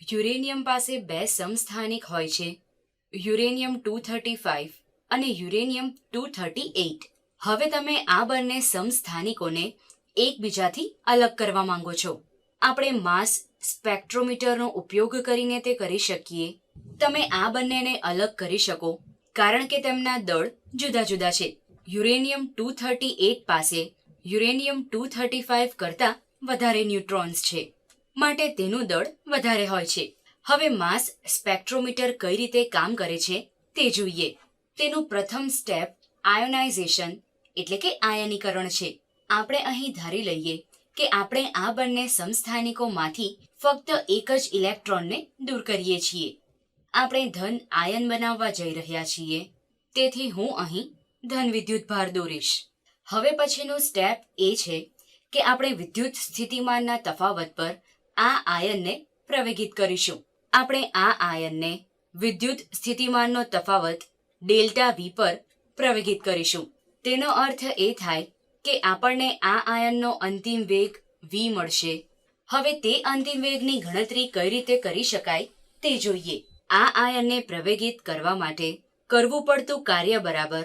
Uranium પાસે બે સમસ્થાનિક હોય છે. યુરેનિયમ ટુ થર્ટી ફાઇવ અને યુરેનિયમ ટુ થર્ટી એઇટ હવે તમે આ બંને સમસ્થાનિકોને એકબીજાથી અલગ કરવા માંગો છો. આપણે માસ સ્પેક્ટ્રોમીટરનો ઉપયોગ કરીને તે કરી શકીએ. તમે આ બંનેને અલગ કરી શકો, કારણ કે તેમના દળ જુદા જુદા છે. યુરેનિયમ ટુ થર્ટી એટ પાસે યુરેનિયમ ટુ થર્ટી ફાઇવ કરતાં વધારે ન્યુટ્રોન્સ છે. માટે તેનું દળ વધારે હોય છે. હવે માસ સ્પેક્ટ્રોમીટર કઈ રીતે કામ કરે છે તે જોઈએ. તેનું પ્રથમ સ્ટેપ આયોનાઇઝેશન, એટલે કે આયનીકરણ છે. આપણે અહીં ધારી લઈએ કે આપણે આ બંને સમસ્થાનિકોમાંથી ફક્ત એક જ ઇલેક્ટ્રોનને દૂર કરીએ છીએ. આપણે ધન આયન બનાવવા જઈ રહ્યા છીએ. તેથી હું અહીં ધન વિદ્યુતભાર દોરીશ. હવે પછીનું સ્ટેપ એ છે કે આપણે વિદ્યુત સ્થિતિમાનના તફાવત પર આ આયનને પ્રવેગિત કરીશું. આપણે આ આયનને વિદ્યુત સ્થિતિમાનનો તફાવત ડેલ્ટા વી પર પ્રવેગિત કરીશું. તેનો અર્થ એ થાય કે આપણને આ આયનનો અંતિમ વેગ વી મળશે. હવે તે અંતિમ વેગની ગણતરી કઈ રીતે કરી શકાય તે જોઈએ. આ આયનને પ્રવેગિત કરવા માટે કરવું પડતું કાર્ય બરાબર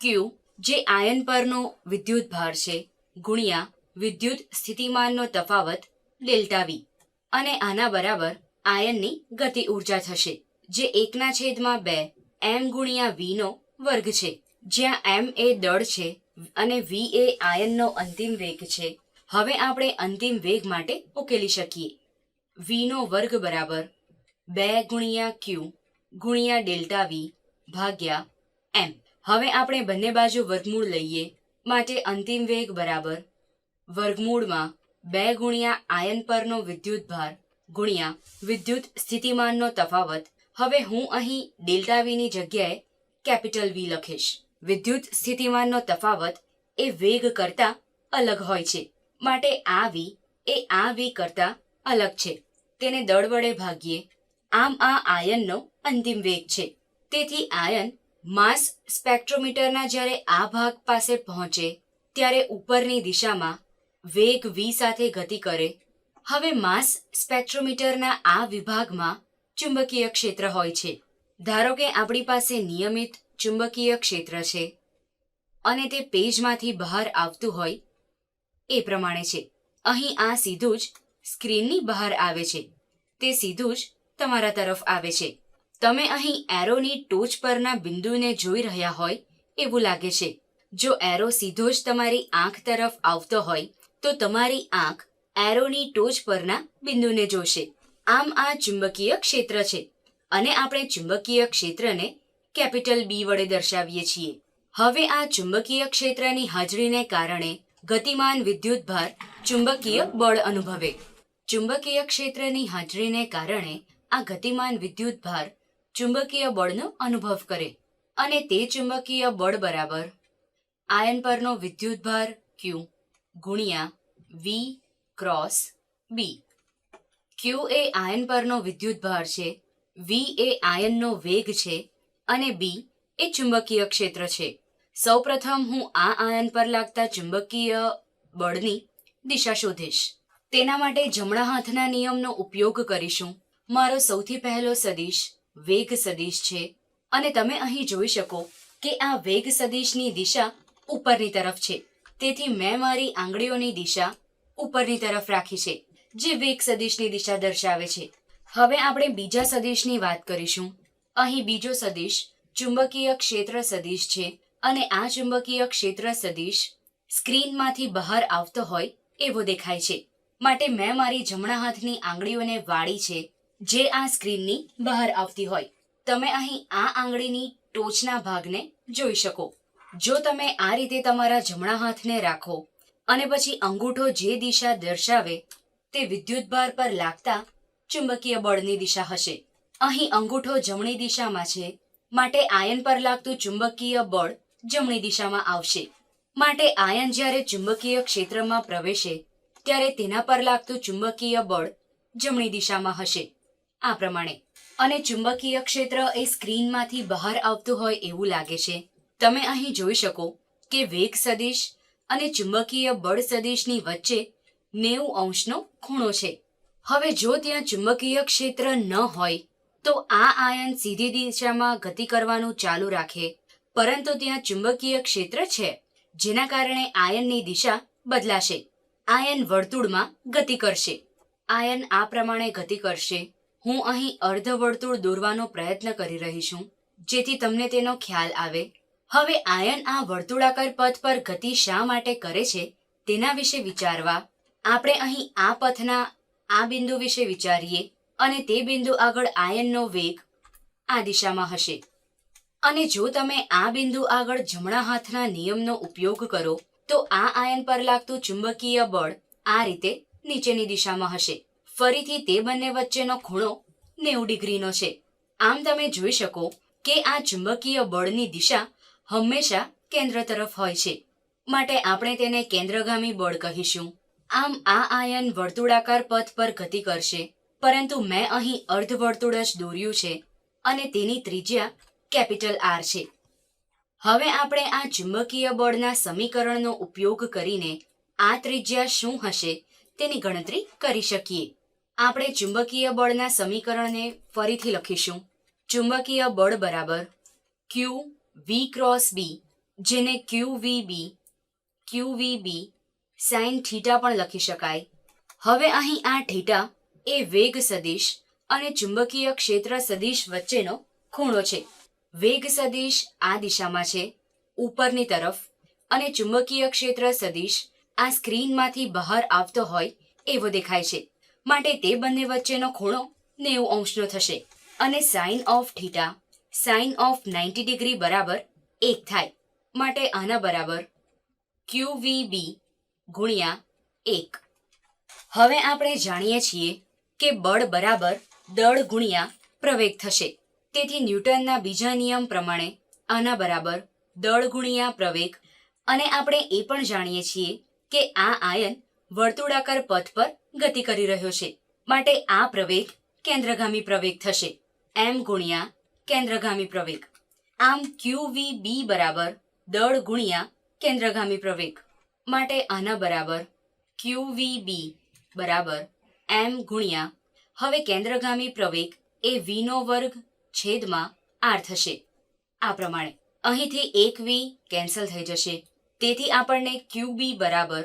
ક્યુ જે આયન પરનો વિદ્યુત ભાર છે, ગુણ્યા વિદ્યુત સ્થિતિમાનનો તફાવત ડેલ્ટા વી અને આના બરાબર આયનની ગતિ ઊર્જા થશે, જે એકના છેદમાં બે એમ ગુણ્યા વી નો વર્ગ છે. જ્યાં એમ એ દળ છે અને વી એ આયનનો અંતિમ વેગ છે. હવે આપણે અંતિમ વેગ માટે ઉકેલી શકીએ. વી નો વર્ગ બરાબર બે ગુણ્યા ક્યુ ગુણ્યા ડેલ્ટા વી ભાગ્યા એમ. હવે આપણે બંને બાજુ વર્ગમૂળ લઈએ, માટે અંતિમ વેગ બરાબર વર્ગમૂળમાં બે ગુણ્યા આયન પરનો વિદ્યુત ભાર ગુણ્યા વિદ્યુત સ્થિતિમાનનો તફાવત. હવે હું અહીં ડેલ્ટા વીની જગ્યાએ કેપિટલ વી લખીશ. વિદ્યુત સ્થિતિમાનનો તફાવત એ વેગ કરતા અલગ હોય છે. માટે આ વી એ આ વી કરતા અલગ છે. તેને દળ વડે ભાગીએ. આમ આ આયનનો અંતિમ વેગ છે. તેથી આયન માસ સ્પેક્ટ્રોમીટરના જ્યારે આ ભાગ પાસે પહોંચે, ત્યારે ઉપરની દિશામાં વેગ વી સાથે ગતિ કરે. હવે માસ સ્પેક્ટ્રોમીટરના આ વિભાગમાં ચુંબકીય ક્ષેત્ર હોય છે. ધારો કે આપણી પાસે નિયમિત ચુંબકીય ક્ષેત્ર છે અને તે પેજમાંથી બહાર આવતું હોય, એ પ્રમાણે છે. અહીં આ સીધું જ સ્ક્રીનની બહાર આવે છે. તે સીધું જ તમારા તરફ આવે છે. તમે અહીં એરોની ટોચ પરના બિંદુને જોઈ રહ્યા હોય એવું લાગે છે. જો એરો સીધો જ તમારી આંખ તરફ આવતો હોય તો તમારી આંખ એરોની ટોચ પરના બિંદુને જોશે. આમ આ ચુંબકીય ક્ષેત્ર છે અને આપણે ચુંબકીય ક્ષેત્રને કેપિટલ બી વડે દર્શાવીએ છીએ. હવે આ ચુંબકીય ક્ષેત્રની હાજરીને કારણે ગતિમાન વિદ્યુતભાર ચુંબકીય બળ અનુભવે. ચુંબકીય ક્ષેત્રની હાજરીને કારણે આ ગતિમાન વિદ્યુતભાર ચુંબકીય બળનો અનુભવ કરે અને તે ચુંબકીય બળ બરાબર આયન પરનો વિદ્યુતભાર ક્યુ ગુણ્યા વી ક્રોસ બી ક્યુ એ આયન પરનો વિદ્યુતભાર છે વી એ આયનનો વેગ છે અને બી એ ચુંબકીય ક્ષેત્ર છે. સૌપ્રથમ હું આ આયન પર લાગતા ચુંબકીય બળની દિશા શોધીશ. તેના માટે જમણા હાથના નિયમનો ઉપયોગ કરીશું. મારો સૌથી પહેલો સદિશ વેગ સદિશ છે અને તમે અહીં જોઈ શકો કે આ વેગ સદિશની દિશા ઉપરની તરફ છે. તેથી મેં મારી આંગળીઓની દિશા ઉપરની તરફ રાખી છે, જે વેગ સદિશની દિશા દર્શાવે છે. હવે આપણે બીજા સદિશની વાત કરીશું. અહીં બીજો સદિશ ચુંબકીય ક્ષેત્ર સદિશ છે અને આ ચુંબકીય ક્ષેત્ર સદિશ સ્ક્રીનમાંથી બહાર આવતો હોય એવો દેખાય છે. માટે મેં મારી જમણા હાથની આંગળીઓને વાળી છે, જે આ સ્ક્રીનની બહાર આવતી હોય. તમે અહીં આ આંગળીની ટોચના ભાગને જોઈ શકો. જો તમે આ રીતે તમારા જમણા હાથને રાખો અને પછી અંગૂઠો જે દિશા દર્શાવે તે વિદ્યુતભાર પર લાગતા ચુંબકીય બળની દિશા હશે. અહીં અંગૂઠો જમણી દિશામાં છે. માટે આયન પર લાગતું ચુંબકીય બળ જમણી દિશામાં આવશે. માટે આયન જ્યારે ચુંબકીય ક્ષેત્રમાં પ્રવેશે, ત્યારે તેના પર લાગતું ચુંબકીય બળ જમણી દિશામાં હશે. આ પ્રમાણે. અને ચુંબકીય ક્ષેત્ર એ સ્ક્રીનમાંથી બહાર આવતું હોય એવું લાગે છે. તમે અહીં જોઈ શકો કે વેગ સદિશ અને ચુંબકીય બળ સદિશની વચ્ચે નેવું અંશનો ખૂણો છે. હવે જો ત્યાં ચુંબકીય ક્ષેત્ર ન હોય, તો આ આયન સીધી દિશામાં ગતિ કરવાનું ચાલુ રાખે, પરંતુ ત્યાં ચુંબકીય ક્ષેત્ર છે, જેના કારણે આયનની દિશા બદલાશે. આયન વર્તુળમાં ગતિ કરશે. આયન આ પ્રમાણે ગતિ કરશે. હું અહીં અર્ધવર્તુળ દોરવાનો પ્રયત્ન કરી રહી છું, જેથી તમને તેનો ખ્યાલ આવે. હવે આયન આ વર્તુળાકાર પથ પર ગતિ શા માટે કરે છે, તેના વિશે વિચારવા આપણે અહીં આ પથના આ બિંદુ વિશે વિચારીએ અને તે બિંદુ આગળ આયનનો વેગ આ દિશામાં હશે. અને જો તમે આ બિંદુ આગળ જમણા હાથના નિયમનો ઉપયોગ કરો, તો આ આયન પર લાગતું ચુંબકીય બળ આ રીતે નીચેની દિશામાં હશે. ફરીથી તે બંને વચ્ચેનો ખૂણો નેવું ડિગ્રીનો છે. આમ તમે જોઈ શકો કે આ ચુંબકીય બળની દિશા હંમેશા કેન્દ્ર તરફ હોય છે. માટે આપણે તેને કેન્દ્રગામી બળ કહીશું. આમ આ આયન વર્તુળાકાર પથ પર ગતિ કરશે. પરંતુ મેં અહીં અર્ધવર્તુળ જ દોર્યું છે અને તેની ત્રિજ્યા કેપિટલ આર છે. હવે આપણે આ ચુંબકીય બળના સમીકરણનો ઉપયોગ કરીને આ ત્રિજ્યા શું હશે તેની ગણતરી કરી શકીએ. આપણે ચુંબકીય બળના સમીકરણને ફરીથી લખીશું. ચુંબકીય બળ બરાબર ક્યુ વી ક્રોસ બી જેને q v b q v b sine theta પણ લખી શકાય. હવે અહીં આ થીટા એ વેગ સદિશ અને ચુંબકીય ક્ષેત્ર સદિશ વચ્ચેનો ખૂણો છે. વેગ સદિશ આ દિશામાં છે, ઉપરની તરફ, અને ચુંબકીય ક્ષેત્ર સદિશ આ સ્ક્રીનમાંથી બહાર આવતો હોય એવો દેખાય છે. માટે તે બંને વચ્ચેનો ખૂણો નેવું અંશનો થશે અને sine of theta sine of ninety degree બરાબર એક થાય. માટે આના બરાબર ક્યુ વી બી ગુણ્યા એક. હવે આપણે જાણીએ છીએ કે બળ બરાબર દળ ગુણ્યા પ્રવેગ થશે. તેથી ન્યૂટનના બીજા નિયમ પ્રમાણે આના બરાબર દળ ગુણ્યા પ્રવેગ. અને આપણે એ પણ જાણીએ છીએ કે આ આયન વર્તુળાકાર પથ પર ગતિ કરી રહ્યો છે. માટે આ પ્રવેગ કેન્દ્રગામી પ્રવેગ થશે. એમ ગુણ્યા કેન્દ્રગામી પ્રવેગ. આમ ક્યુ વી બી બરાબર દળ ગુણ્યા કેન્દ્રગામી પ્રવેગ. માટે આના બરાબર ક્યુ વી બી બરાબર એમ ગુણ્યા. હવે કેન્દ્રગામી પ્રવેગ એ વીનો વર્ગ છેદમાં આર થશે. આ પ્રમાણે અહીંથી એક વી કેન્સલ થઈ જશે. તેથી આપણને ક્યુ બી બરાબર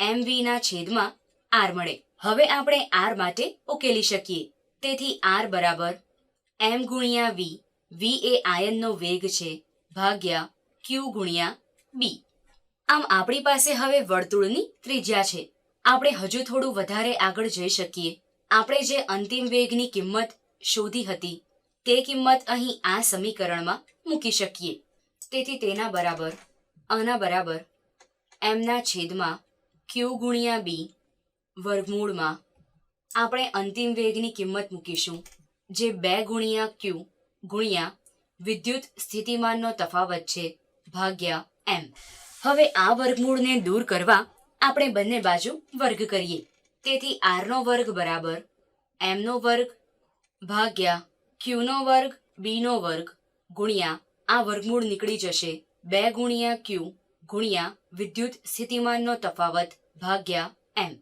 એમ વીના છેદમાં આર મળે. હવે આપણે આર માટે ઉકેલી શકીએ. તેથી આર બરાબર એમ ગુણ્યા વી વી એ આયનનો વેગ છે ભાગ્યા ક્યુ ગુણ્યા બી આમ આપણી પાસે હવે વર્તુળની ત્રિજ્યા છે. આપણે હજુ થોડું વધારે આગળ જઈ શકીએ. આપણે જે અંતિમ વેગની કિંમત શોધી હતી, તે કિંમત અહીં આ સમીકરણમાં મૂકી શકીએ. તેથી તેના બરાબર, આના બરાબર, એમના છેદમાં ક્યુ ગુણ્યા બી વર્ગમૂળમાં આપણે અંતિમ વેગની કિંમત મૂકીશું. જે બે ગુણ્યા ક્યુ ગુણ્યા વિદ્યુત સ્થિતિમાનનો તફાવત છે ભાગ્યા એમ હવે આ વર્ગમૂળને દૂર કરવા આપણે બંને બાજુ વર્ગ કરીએ. તેથી આરનો વર્ગ બરાબર એમનો વર્ગ ભાગ્યા ક્યુનો વર્ગ બીનો વર્ગ ગુણ્યા આ વર્ગમૂળ નીકળી જશે. બે ગુણ્યા ક્યુ ગુણ્યા વિદ્યુત સ્થિતિમાનનો તફાવત ભાગ્યા એમ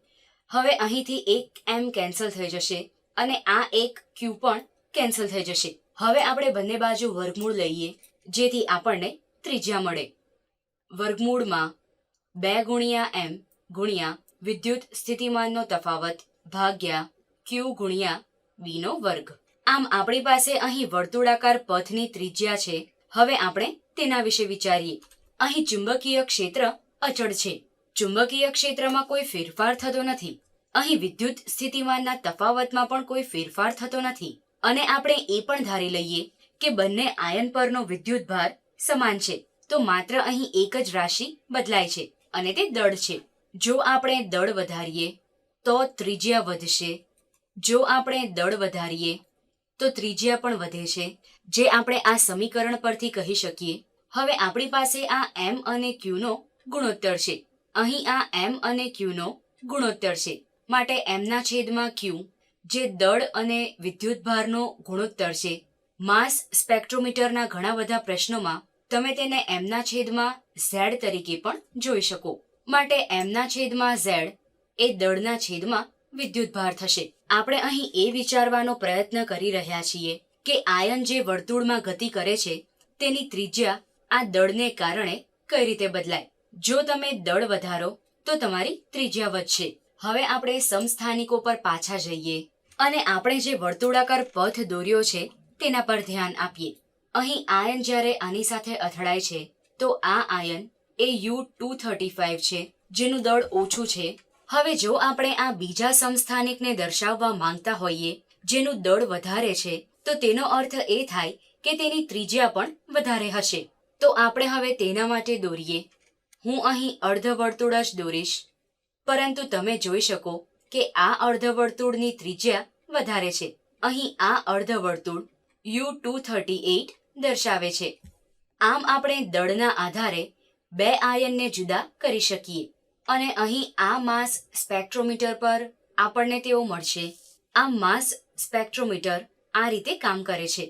હવે અહીંથી એક એમ કેન્સલ થઈ જશે. અને આ એક ક્યુ પણ કેન્સલ થઈ જશે. હવે આપણે બંને બાજુ વર્ગમૂળ લઈએ, જેથી આપણને ત્રિજ્યા મળે. વર્ગમૂળમાં બે ગુણ્યા એમ ગુણ્યા વિદ્યુત સ્થિતિમાનનો તફાવત ભાગ્યા ક્યુ ગુણ્યા બીનો વર્ગ. આમ આપણી પાસે અહીં વર્તુળાકાર પથની ત્રિજ્યા છે. હવે આપણે તેના વિશે વિચારીએ. અહીં ચુંબકીય ક્ષેત્ર અચળ છે. ચુંબકીય ક્ષેત્રમાં કોઈ ફેરફાર થતો નથી. અહીં વિદ્યુત સ્થિતિમાનના તફાવતમાં પણ કોઈ ફેરફાર થતો નથી. અને આપણે એ પણ ધારી લઈએ કે બંને આયન પરનો વિદ્યુત ભાર સમાન છે. તો માત્ર અહીં એક જ રાશિ બદલાય છે અને તે દળ છે. જો આપણે દળ વધારીએ, તો ત્રિજ્યા વધશે. જો આપણે દળ વધારીએ, તો ત્રિજ્યા પણ વધે છે. જે આપણે આ સમીકરણ પરથી કહી શકીએ. હવે આપણી પાસે આ એમ અને ક્યુનો ગુણોત્તર છે. અહીં આ એમ અને ક્યુનો ગુણોત્તર છે. માટે એમના છેદમાં ક્યુ જે દળ અને વિદ્યુતભારનો ગુણોત્તર છે. માસ સ્પેક્ટ્રોમીટરના ઘણા બધા પ્રશ્નોમાં તમે તેને એમના છેદમાં ઝેડ તરીકે પણ જોઈ શકો. માટે એમના છેદમાં ઝેડ એ દળના છેદમાં વિદ્યુતભાર થશે. આપણે અહીં એ વિચારવાનો પ્રયત્ન કરી રહ્યા છીએ કે આયન જે વર્તુળમાં ગતિ કરે છે, તેની ત્રિજ્યા આ દળને કારણે કઈ રીતે બદલાય? જો તમે દળ વધારો, તો તમારી ત્રિજ્યા વધશે. હવે આપણે સમસ્થાનિકો પર પાછા જઈએ અને આપણે જે વર્તુળાકાર પથ દોર્યો છે તેના પર ધ્યાન આપીએ. અહીં આયન જ્યારે આની સાથે અથડાય છે, તો આ આયન એ યુ ટુ થર્ટી ફાઇવ છે, જેનું દળ ઓછું છે. હવે જો આપણે આ બીજા સમસ્થાનિકને દર્શાવવા માંગતા હોઈએ, જેનું દળ વધારે છે, તો તેનો અર્થ એ થાય કે તેની ત્રિજ્યા પણ વધારે હશે. તો આપણે હવે તેના માટે દોરીએ. હું અહીં અર્ધવર્તુળ જ દોરીશ. પરંતુ તમે જોઈ શકો કે આ અર્ધવર્તુળની ત્રિજ્યા વધારે છે. અહીં આ અર્ધવર્તુળ યુ ટુ થર્ટી એઇટ દર્શાવે છે. આમ આપણે દળના આધારે બે આયનને જુદા કરી શકીએ અને અહીં આ માસ સ્પેક્ટ્રોમીટર પર આપણને તેઓ મળશે. આ માસ સ્પેક્ટ્રોમીટર આ રીતે કામ કરે છે.